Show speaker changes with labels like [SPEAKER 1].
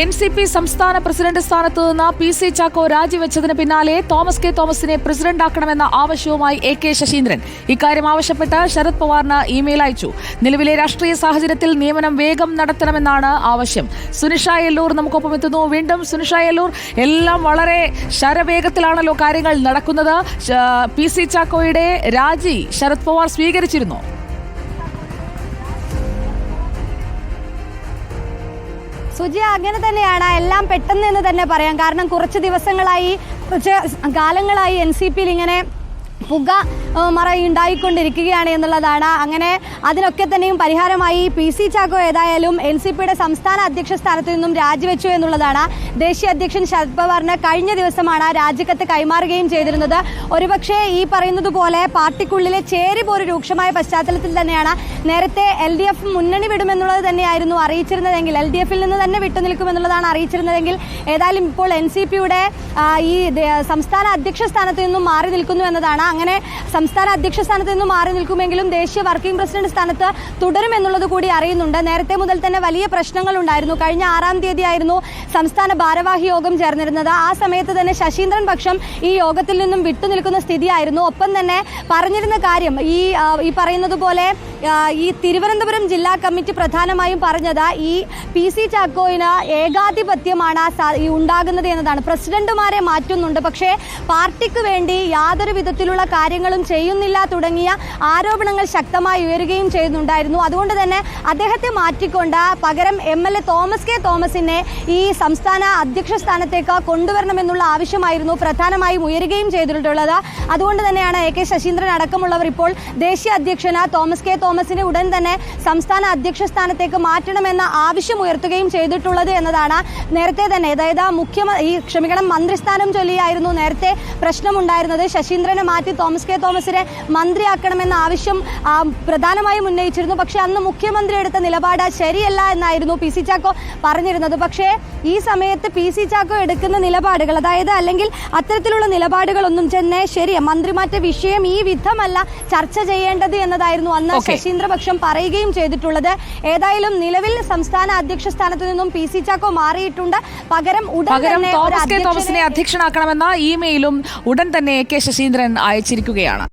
[SPEAKER 1] N C P സംസ്ഥാന president സ്ഥാനത്ത് നിന്ന് പി സി ചാക്കോ രാജിവെച്ചതിന് പിന്നാലെ തോമസ് കെ തോമസിനെ പ്രസിഡന്റാക്കണമെന്ന ആവശ്യവുമായി എ കെ ശശീന്ദ്രൻ. ഇക്കാര്യം ആവശ്യപ്പെട്ട് ശരത് പവാറിന് ഇമെയിൽ അയച്ചു. നിലവിലെ രാഷ്ട്രീയ സാഹചര്യത്തിൽ നിയമനം വേഗം നടത്തണമെന്നാണ് ആവശ്യം. സുനിഷ എല്ലൂർ നമുക്കൊപ്പം എത്തുന്നു. വീണ്ടും സുനിഷ എല്ലൂർ എല്ലാം വളരെ ശരവേഗത്തിലാണല്ലോ കാര്യങ്ങൾ നടക്കുന്നത്. പി സി ചാക്കോയുടെ രാജി ശരത് പവാർ സ്വീകരിച്ചിരുന്നു.
[SPEAKER 2] സുജി അങ്ങനെ തന്നെയാണ്. എല്ലാം പെട്ടെന്ന് തന്നെ പറയാം. കാരണം കുറച്ച് ദിവസങ്ങളായി കുറച്ച് കാലങ്ങളായി എൻ സി പിയിൽ ഇങ്ങനെ പുക മറ ഉണ്ടായിക്കൊണ്ടിരിക്കുകയാണ് എന്നുള്ളതാണ്. അങ്ങനെ അതിനൊക്കെ തന്നെയും പരിഹാരമായി പി സി ചാക്കോ ഏതായാലും എൻ സി പിയുടെ സംസ്ഥാന അധ്യക്ഷ സ്ഥാനത്ത് നിന്നും രാജിവെച്ചു എന്നുള്ളതാണ്. ദേശീയ അധ്യക്ഷൻ ശരത് പവാറിന് കഴിഞ്ഞ ദിവസമാണ് രാജിക്കത്ത് കൈമാറുകയും ചെയ്തിരുന്നത്. ഒരുപക്ഷെ ഈ പറയുന്നത് പോലെ പാർട്ടിക്കുള്ളിലെ ചേരിപോര് രൂക്ഷമായ പശ്ചാത്തലത്തിൽ തന്നെയാണ് നേരത്തെ എൽ ഡി എഫ് മുന്നണി വിടുമെന്നുള്ളത് തന്നെയായിരുന്നു അറിയിച്ചിരുന്നതെങ്കിൽ എൽ ഡി എഫിൽ നിന്ന് തന്നെ വിട്ടുനിൽക്കുമെന്നുള്ളതാണ് അറിയിച്ചിരുന്നതെങ്കിൽ ഏതായാലും ഇപ്പോൾ എൻ സി പിയുടെ ഈ സംസ്ഥാന അധ്യക്ഷ സ്ഥാനത്ത് നിന്നും മാറി നിൽക്കുന്നു എന്നതാണ് അങ്ങനെ സംസ്ഥാന അധ്യക്ഷ സ്ഥാനത്ത് നിന്ന് മാറി നിൽക്കുമെങ്കിലും ദേശീയ വർക്കിംഗ് പ്രസിഡന്റ് സ്ഥാനത്ത് തുടരുമെന്നുള്ളത് കൂടി അറിയുന്നുണ്ട്. നേരത്തെ മുതൽ തന്നെ വലിയ പ്രശ്നങ്ങൾ ഉണ്ടായിരുന്നു. കഴിഞ്ഞ ആറാം തീയതി ആയിരുന്നു സംസ്ഥാന ഭാരവാഹി യോഗം ചേർന്നിരുന്നത്. ആ സമയത്ത് തന്നെ ശശീന്ദ്രൻ പക്ഷം ഈ യോഗത്തിൽ നിന്നും വിട്ടുനിൽക്കുന്ന സ്ഥിതിയായിരുന്നു. ഒപ്പം തന്നെ പറഞ്ഞിരുന്ന കാര്യം ഈ ഈ പറയുന്നത് പോലെ ഈ തിരുവനന്തപുരം ജില്ലാ കമ്മിറ്റി പ്രധാനമായും പറഞ്ഞത് ഈ പി സി ചാക്കോയിന് ഏകാധിപത്യമാണ് ഉണ്ടാകുന്നത് എന്നതാണ്. പ്രസിഡന്റുമാരെ മാറ്റുന്നുണ്ട്. പക്ഷേ പാർട്ടിക്ക് വേണ്ടി യാതൊരു വിധത്തിലുള്ള കാര്യങ്ങളും ചെയ്യുന്നില്ല തുടങ്ങിയ ആരോപണങ്ങൾ ശക്തമായി ഉയരുകയും ചെയ്യുന്നുണ്ടായിരുന്നു. അതുകൊണ്ട് തന്നെ അദ്ദേഹത്തെ മാറ്റിക്കൊണ്ട് പകരം M L A Thomas K തോമസിനെ ഈ സംസ്ഥാന അധ്യക്ഷ സ്ഥാനത്തേക്ക് കൊണ്ടുവരണമെന്നുള്ള ആവശ്യമായിരുന്നു. പ്രധാനമായും ഉയരുകയും ചെയ്തിട്ടുള്ളത്. അതുകൊണ്ട് തന്നെയാണ് എ കെ ശശീന്ദ്രൻ അടക്കമുള്ളവർ ഇപ്പോൾ ദേശീയ അധ്യക്ഷന് തോമസ് കെ തോമസിനെ ഉടൻ തന്നെ സംസ്ഥാന അധ്യക്ഷ സ്ഥാനത്തേക്ക് മാറ്റണമെന്ന ആവശ്യം ഉയർത്തുകയും ചെയ്തിട്ടുള്ളത് എന്നതാണ് നേരത്തെ തന്നെ അതായത് മുഖ്യമ ഈ ക്ഷമിക്കണം മന്ത്രിസ്ഥാനം ചൊല്ലിയായിരുന്നു നേരത്തെ പ്രശ്നമുണ്ടായിരുന്നത്. ശശീന്ദ്രനെ മാറ്റി തോമസ് കെ തോമസിനെ മന്ത്രിയാക്കണമെന്ന ആവശ്യം പ്രധാനമായും ഉന്നയിച്ചിരുന്നു. പക്ഷേ അന്ന് മുഖ്യമന്ത്രി എടുത്ത നിലപാട് ശരിയല്ല എന്നായിരുന്നു പി സി ചാക്കോ പറഞ്ഞിരുന്നത്. പക്ഷേ ഈ സമയത്ത് പി സി ചാക്കോ എടുക്കുന്ന നിലപാടുകൾ അതായത് അല്ലെങ്കിൽ അത്തരത്തിലുള്ള നിലപാടുകളൊന്നും തന്നെ ശരിയാ. മന്ത്രിമാറ്റ വിഷയം ഈ വിധമല്ല ചർച്ച ചെയ്യേണ്ടത് എന്നതായിരുന്നു അന്ന്. ശശീന്ദ്രപക്ഷം പറയുകയും ചെയ്തിട്ടുള്ളത്. ഏതായാലും നിലവിൽ സംസ്ഥാന അധ്യക്ഷ സ്ഥാനത്ത് നിന്നും പി സി ചാക്കോ മാറിയിട്ടുണ്ട്. പകരം ഉടൻ തന്നെ
[SPEAKER 1] തോമസ് കെ തോമസിനെ
[SPEAKER 2] അധ്യക്ഷനെ
[SPEAKER 1] അധ്യക്ഷനാക്കണമെന്ന ഇമെയിലും ഉടൻ തന്നെ കെ ശശീന്ദ്രൻ അയച്ചിരിക്കുകയാണ്